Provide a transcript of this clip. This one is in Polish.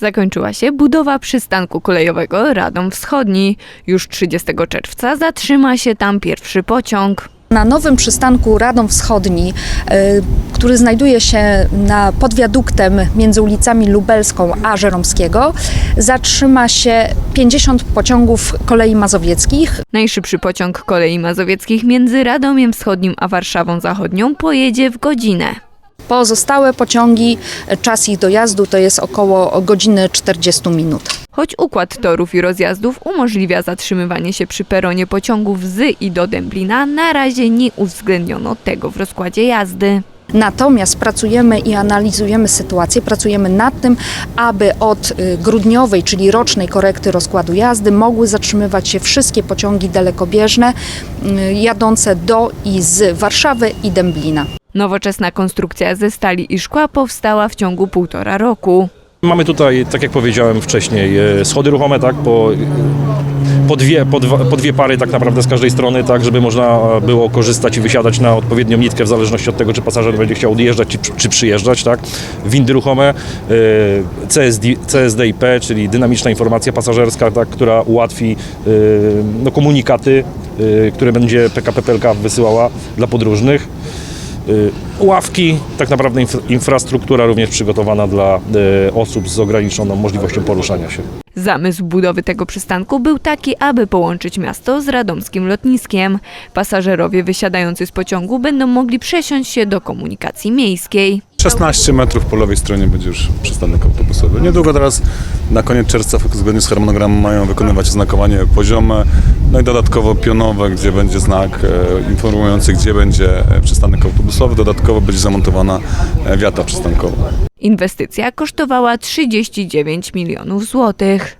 Zakończyła się budowa przystanku kolejowego Radom Wschodni. Już 30 czerwca zatrzyma się tam pierwszy pociąg. Na nowym przystanku Radom Wschodni, y, który znajduje się na, pod wiaduktem między ulicami Lubelską a Żeromskiego, zatrzyma się 50 pociągów kolei mazowieckich. Najszybszy pociąg kolei mazowieckich między Radomiem Wschodnim a Warszawą Zachodnią pojedzie w godzinę. Pozostałe pociągi, y, czas ich dojazdu to jest około godziny 40 minut. Choć układ torów i rozjazdów umożliwia zatrzymywanie się przy peronie pociągów z i do Dęblina, na razie nie uwzględniono tego w rozkładzie jazdy. Natomiast pracujemy i analizujemy sytuację, pracujemy nad tym, aby od y, grudniowej, czyli rocznej korekty rozkładu jazdy mogły zatrzymywać się wszystkie pociągi dalekobieżne y, jadące do i z Warszawy i Dęblina. Nowoczesna konstrukcja ze stali i szkła powstała w ciągu półtora roku. Mamy tutaj, tak jak powiedziałem wcześniej, e, schody ruchome, tak, po, po, dwie, po, dwa, po dwie pary tak naprawdę z każdej strony, tak, żeby można było korzystać i wysiadać na odpowiednią nitkę w zależności od tego, czy pasażer będzie chciał odjeżdżać, czy, czy przyjeżdżać, tak. Windy ruchome, e, CSD, CSDIP, czyli dynamiczna informacja pasażerska, tak, która ułatwi e, no, komunikaty, które będzie PKP PLK wysyłała dla podróżnych. Y, Ławki, tak naprawdę inf- infrastruktura również przygotowana dla y, osób z ograniczoną możliwością poruszania się. Zamysł budowy tego przystanku był taki, aby połączyć miasto z radomskim lotniskiem. Pasażerowie wysiadający z pociągu będą mogli przesiąść się do komunikacji miejskiej. 16 metrów po lewej stronie będzie już przystanek autobusowy. Niedługo teraz, na koniec czerwca, zgodnie z harmonogramem, mają wykonywać znakowanie poziome, no i dodatkowo pionowe, gdzie będzie znak e, informujący, gdzie będzie przystanek autobusowy. Dodatkowo będzie zamontowana e, wiata przystankowa. Inwestycja kosztowała 39 milionów złotych.